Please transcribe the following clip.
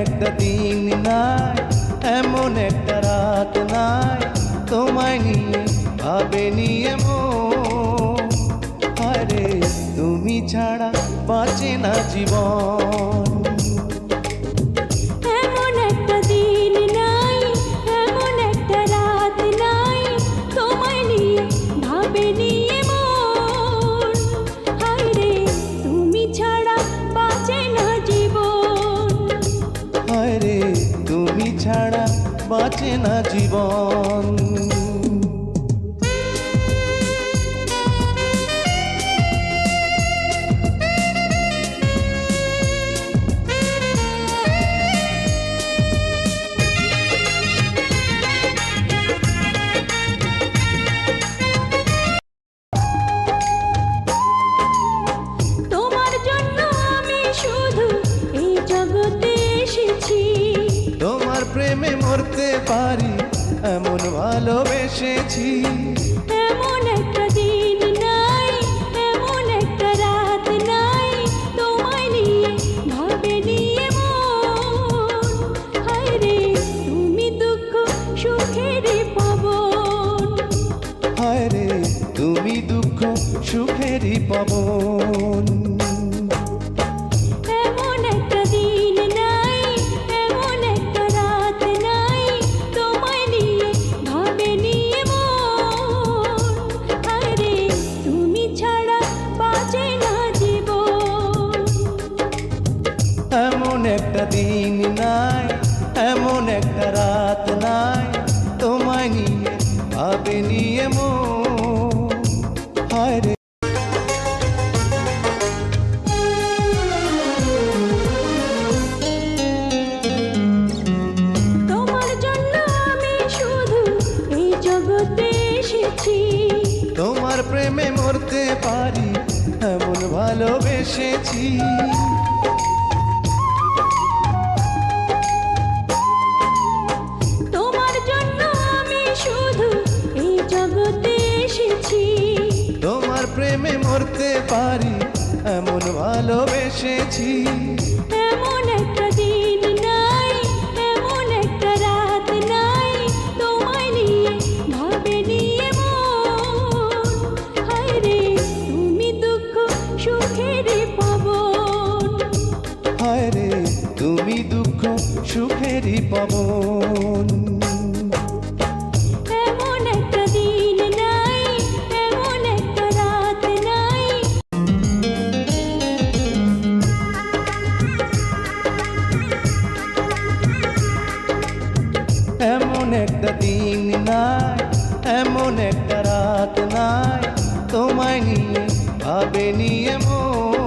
একটা দিন নাই, এমন একটা রাত নাই, তোমায় নিয়ে ভাবে নিয়ে আরে, তুমি ছাড়া বাঁচে না জীবন। ছাড়া বাঁচে না জীবন। মরতে পারি এমন ভালোবেসেছি। এমন একটা দিন নাই এমন একটা রাত নাই তোমায় নিয়ে ভাবে নিয়ে মন। হায় রে তুমি দুঃখ সুখের পাবন। হায় রে তুমি দুঃখ সুখেরই পবন। এমন একটা দিন নাই এমন একটা রাত নাই তোমায় নিয়ে ভাবে নিয়ে হায় রে। তোমার প্রেমে মরতে পারি এমন ভালোবেসেছি। প্রেমে মরতে পারি এমন ভালোবেসেছি। এমন একটা দিন নাই এমন একটা রাত নাই তোমায় নিয়ে ভাবে নিয়ে হায় রে তুমি দুঃখ সুখের পাবন। হায় রে তুমি দুঃখ সুখেরই পবন। একটা দিন নাই এমন একটা রাত নাই। তোমায় নিয়ে ভাবে নিয়ে মন